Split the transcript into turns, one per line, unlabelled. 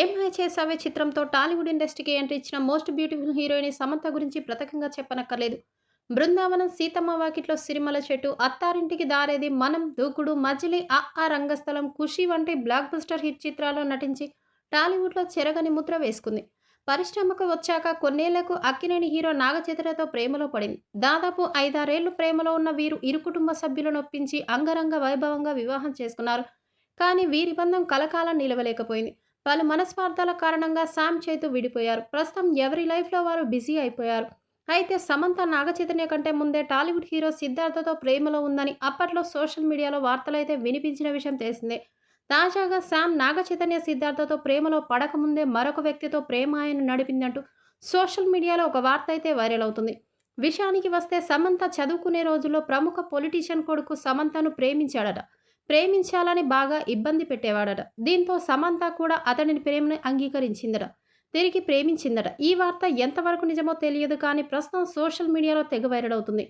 ఏం చేసావే చిత్రంతో టాలీవుడ్ ఇండస్ట్రీకి ఎంట్రీ ఇచ్చిన మోస్ట్ బ్యూటిఫుల్ హీరోయిన్ సమంత గురించి ప్రత్యేకంగా చెప్పనక్కర్లేదు. బృందావనం సీతమ్మ వాకిట్లో సిరిమల చెట్టు అత్తారింటికి దారేది మనం దూకుడు మజిలి ఆ ఆ రంగస్థలం ఖుషి వంటి బ్లాక్ బస్టర్ హిట్ చిత్రాల్లో నటించి టాలీవుడ్లో చెరగని ముద్ర వేసుకుంది. పరిశ్రమకు వచ్చాక కొన్నేళ్ళకు అక్కినేని హీరో నాగచైతన్యతో ప్రేమలో పడింది. దాదాపు ఐదారేళ్ళు ప్రేమలో ఉన్న వీరు ఇరు కుటుంబ సభ్యులను ఒప్పించి అంగరంగ వైభవంగా వివాహం చేసుకున్నారు. కానీ వీరి బంధం కలకాలం నిలవలేకపోయింది. వాళ్ళ మనస్పార్థాల కారణంగా శామ్ చేతు విడిపోయారు. ప్రస్తుతం ఎవరి లైఫ్లో వారు బిజీ అయిపోయారు. అయితే సమంత నాగచైతన్య కంటే ముందే టాలీవుడ్ హీరో సిద్ధార్థతో ప్రేమలో ఉందని అప్పట్లో సోషల్ మీడియాలో వార్తలైతే వినిపించిన విషయం తెలిసిందే. తాజాగా శామ్ నాగచైతన్య సిద్ధార్థతో ప్రేమలో పడకముందే మరొక వ్యక్తితో ప్రేమ ఆయన నడిపిందంటూ సోషల్ మీడియాలో ఒక వార్త అయితే వైరల్ అవుతుంది. విషయానికి వస్తే సమంత చదువుకునే రోజుల్లో ప్రముఖ పొలిటీషియన్ కొడుకు సమంతను ప్రేమించాడట. ప్రేమించాలని బాగా ఇబ్బంది పెట్టేవాడట. దీంతో సమంత కూడా అతడిని ప్రేమను అంగీకరించిందట. తిరిగి ప్రేమించిందట. ఈ వార్త ఎంతవరకు నిజమో తెలియదు కానీ ప్రస్తుతం సోషల్ మీడియాలో తెగ వైరల్ అవుతుంది.